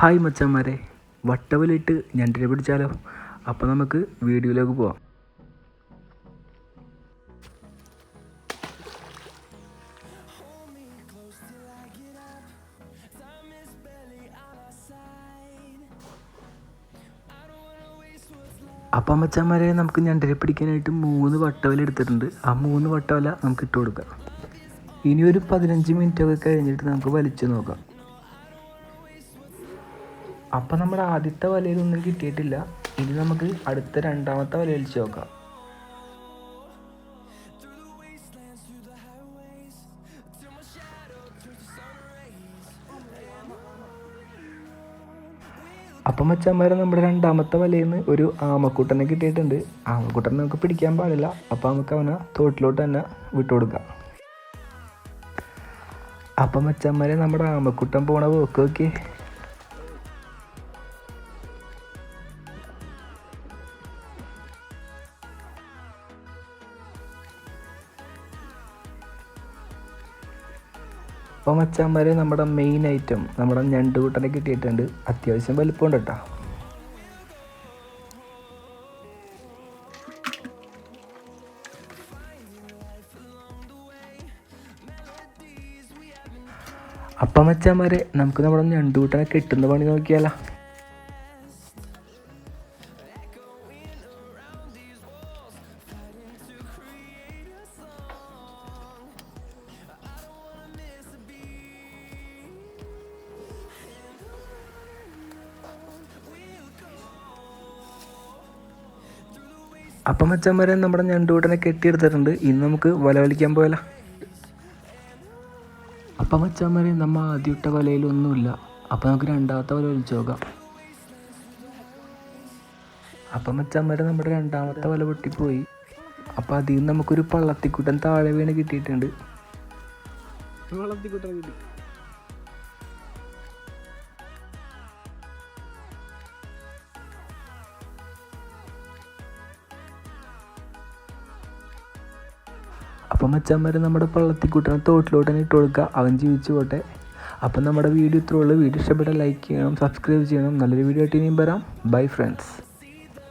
Hi മച്ചന്മാരെ. വട്ടവലിട്ട് ഞണ്ടിനെ പിടിച്ചാലോ? അപ്പോൾ നമുക്ക് വീഡിയോയിലേക്ക് പോവാം. അപ്പം മച്ചന്മാരെ നമുക്ക് ഞണ്ടിനെ പിടിക്കാനായിട്ട് മൂന്ന് വട്ടവല എടുത്തിട്ടുണ്ട്. ആ മൂന്ന് വട്ടവല നമുക്ക് ഇട്ട് കൊടുക്കാം. ഇനി ഒരു പതിനഞ്ച് മിനിറ്റ് ഒക്കെ കഴിഞ്ഞിട്ട് നമുക്ക് വലിച്ചു നോക്കാം. അപ്പം നമ്മുടെ ആദ്യത്തെ വലയിലൊന്നും കിട്ടിയിട്ടില്ല. ഇനി നമുക്ക് അടുത്ത രണ്ടാമത്തെ വല വലിച്ചു നോക്കാം. അപ്പം മച്ചന്മാരെ നമ്മുടെ രണ്ടാമത്തെ വലയിൽ നിന്ന് ഒരു ആമക്കൂട്ടനെ കിട്ടിയിട്ടുണ്ട്. ആമക്കൂട്ടനെ നമുക്ക് പിടിക്കാൻ പാടില്ല. അപ്പം നമുക്ക് അവനെ തോട്ടിലോട്ട് തന്നെ വിട്ടുകൊടുക്കാം അപ്പം മച്ചന്മാരെ നമ്മുടെ ആമക്കൂട്ടൻ പോണ പോക്ക് അപ്പോൾ മച്ചാന്മാരെ നമ്മുടെ മെയിൻ ഐറ്റം നമ്മുടെ ഞണ്ടുകൂട്ടനെ കിട്ടിയിട്ടുണ്ട്. അത്യാവശ്യം വലിപ്പമുണ്ട് കേട്ടോ. അപ്പം മച്ചാന്മാരെ നമുക്ക് നമ്മുടെ ഞണ്ടുകൂട്ടനെ കിട്ടുന്ന പണി നോക്കിയാലോ. അപ്പം മച്ചന്മാരെ നമ്മുടെ ഞണ്ടുകൂട്ടനെ കെട്ടിയെടുത്തിട്ടുണ്ട്. ഇന്ന് നമുക്ക് വല വലിക്കാൻ പോയാലോ? അപ്പം മച്ചന്മാരെ നമ്മൾ ആദ്യമിട്ട വലയിലൊന്നുമില്ല അപ്പം നമുക്ക് രണ്ടാമത്തെ വല വലിച്ചു നോക്കാം. അപ്പം മച്ചന്മാരെ നമ്മുടെ രണ്ടാമത്തെ വല പൊട്ടിപ്പോയി. അപ്പം അതിൽ നിന്ന് നമുക്കൊരു പള്ളത്തിക്കുട്ടൻ താഴെ വീണ് കിട്ടിയിട്ടുണ്ട്. വളർത്തിക്കുട്ടനെ കിട്ടി. അപ്പം മച്ചാന്മാർ നമ്മുടെ പള്ളത്തിക്കുട്ടനെ തോട്ടിലോട്ട് തന്നെ ഇട്ട് കൊടുക്കുക. അവൻ ജീവിച്ചു പോട്ടെ. അപ്പം നമ്മുടെ വീഡിയോ ഇത്രയുള്ളൂ വീഡിയോ ഇഷ്ടപ്പെട്ട ലൈക്ക് ചെയ്യണം സബ്സ്ക്രൈബ് ചെയ്യണം. നല്ലൊരു വീഡിയോ ആയിട്ട് ഇനിയും വരാം. Bye friends